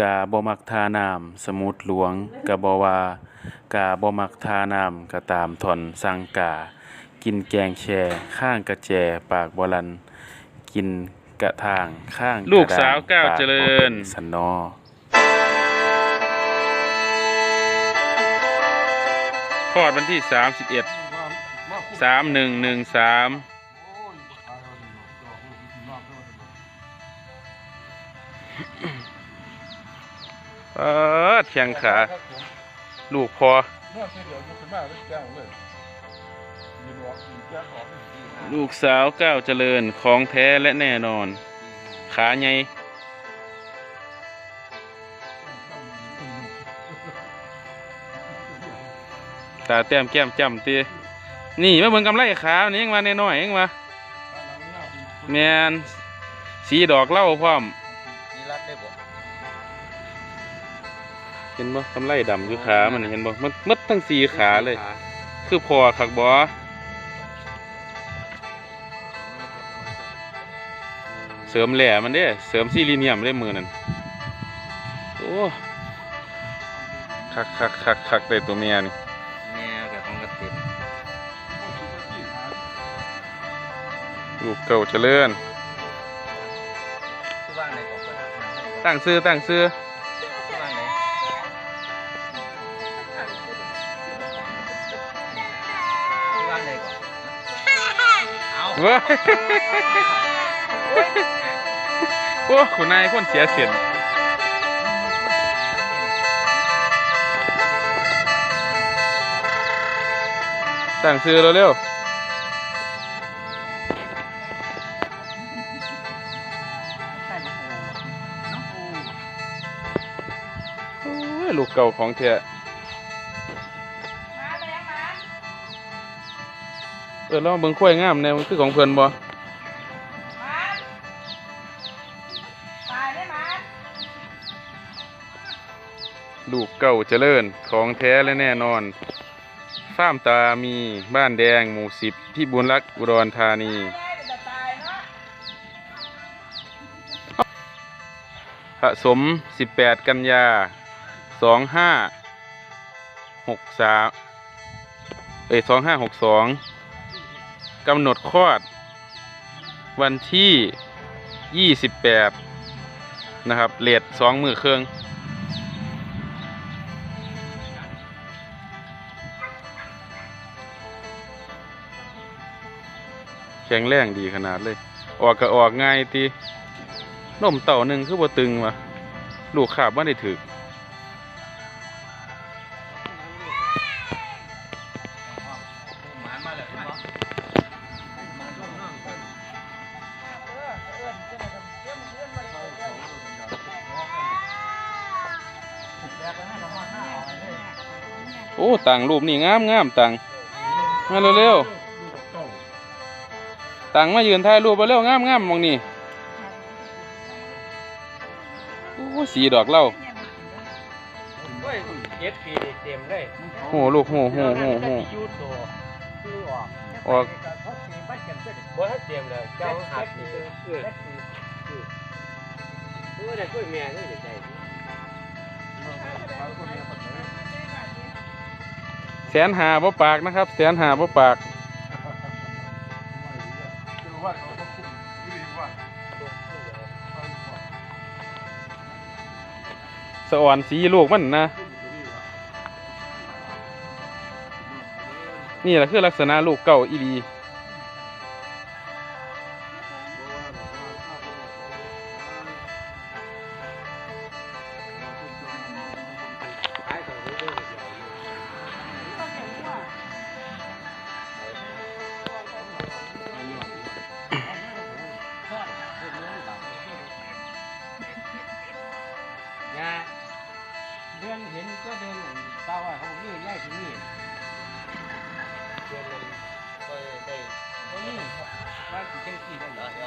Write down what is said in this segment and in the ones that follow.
กาบ่มักทาน้ำสมุดหลวงกะบ่ว่ากาบ่มักทาน้ำก็ตามถอนสังกา กินแกงแชข้างกระแจปากบ่ลัน กินกระทางข้างลูกสาวระดก้าวปเจริญบ่เป็นสนอคลอดวันที่สามสิบ เออเทียงขา ลูกพอลูกสาวก้าวเจริญของแท้และแน่นอน ขาใหญ่ตาแต้มแก้มจำตีนี่มาเบิ่งกำไรขานี่ยังมาแน่น้อยยังมาแมนสีดอกเล่าพร้อมนี่รักได้บ่ เห็นบ่กำไรดำอยู่ขามันนี่เห็นบ่มันมัดทั้งสีขาเลย คือพอคักบ่เสริมแหล่มันเด้เสริมซีลิเนียมได้มือนั่นโอ้คักคักคักคักได้ตัวเมียนี่แม่กับของกระติบลูกเก่าเจริญที่บ้านไหนก็เพิ่นตั้งซื้อตั้งซื้อ เอาว้ยโอ้คุณนายคนเสียเสียนตั้งซื้อเร็วๆโอ้ยลูกเก่าของเถอ ออแล้วเบิ่งข้อยงามแนวมันคือของเพิ่อนบ่ลูกเก่าเจริญของแท้และแน่นอนฟาร์มตามีบ้านแดงหมู่สิบพี่บุญรักอุดรธานีผสม 18 กันยา 2563เอ้ย2562 กำหนดคลอด วันที่ 28 นะครับเลทสองมือเครื่อง แข็งแรงดีขนาดเลย ออกก็ออกง่ายตีนมเต่าหนึ่งคือบ่ตึงวะลูกขาบว่าได้ถึก โอ้ต่างรูปนี่งามงามต่างมาเร็วๆต่างมายืนถ่ายรูปมาเร็วงามงามมองนี่โอ้สีดอกเหล่าเฮ้ยเจ็ดปีนี่เต็มเลยโหลูกโหโหโหโหยูโตคือออกออกบ่ทันเต็มเลยเจ้าหักนี่เออเออเออได้กล้วยแม่นี่ได้ แสนหาบ่ปากนะครับ แสนหาบ่ปากสะอ่อนสีลูกมันนะ นี่แหละคือลักษณะลูกเก่าอีดี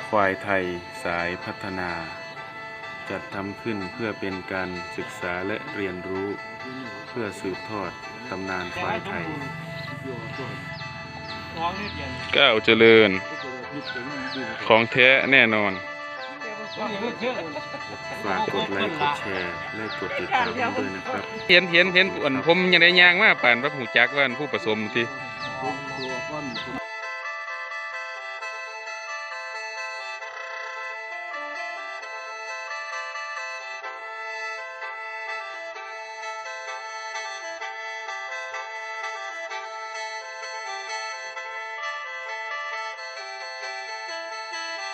ควายไทยสายพัฒนา จัดทำขึ้นเพื่อเป็นการศึกษาและเรียนรู้ เพื่อสืบทอดตำนานควายไทยน้องนี่เดียนก้าวเจริญ ของแท้แน่นอนแกบ่ต้องอย่างนี้เชื่อฝากกดไลค์กดแชร์และกดติดตามด้วยนะครับ เห็นเห็นเห็นอันผมยังได้ย่างมาป่านว่าหูจักว่าอันผู้ผสมทีเ